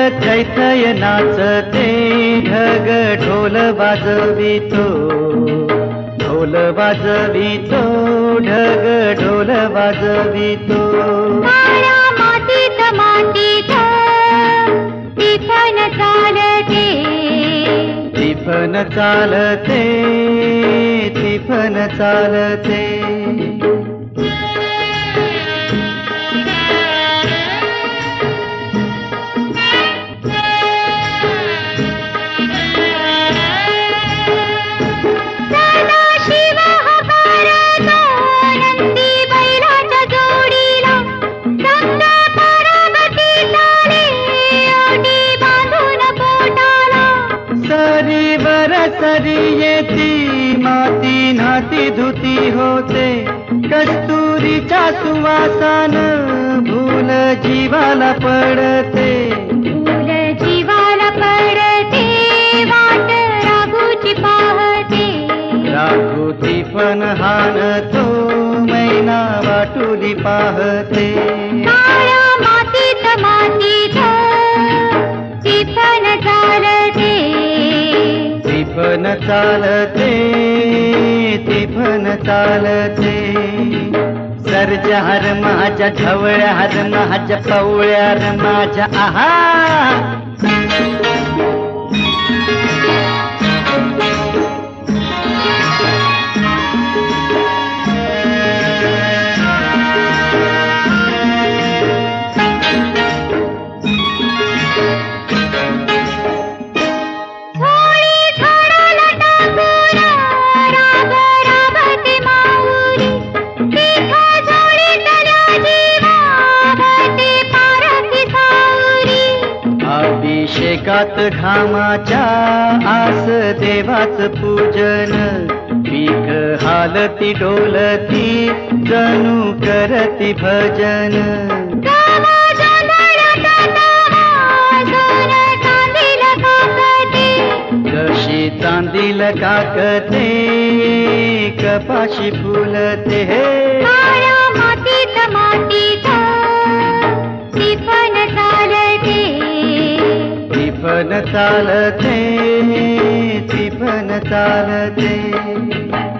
थैथय नाचते ढग ढोल वाजवितो. ढोल वाजवितो ढग ढोल वाजवितो. काळ्या मातीत मातीत टिफन चालते. तिफन चालते तिफन चालते. सरी येती माती नाती धुती होते. कस्तुरीच्या सुवासान भूल जीवाला पडते. जीवाला पडते वाट राघूची पाहते. राघुती पण हानतो मैना वाटुली पाहते. मातीत मातीत टिफन चालते तिफन चालते तिफन चालते. सर्ज हर माझ्या ढवळ्या हर माझ्या पवळ्या हर माझ्या आहा अभिषेकात घामाच्या आस देवाच पूजन. पीक हालती डोलती जणू करती भजन. वाजून चांदील काकते. जशी चांदील काकते कपाशी फुलते. काळ्या चालते ती पण चालते.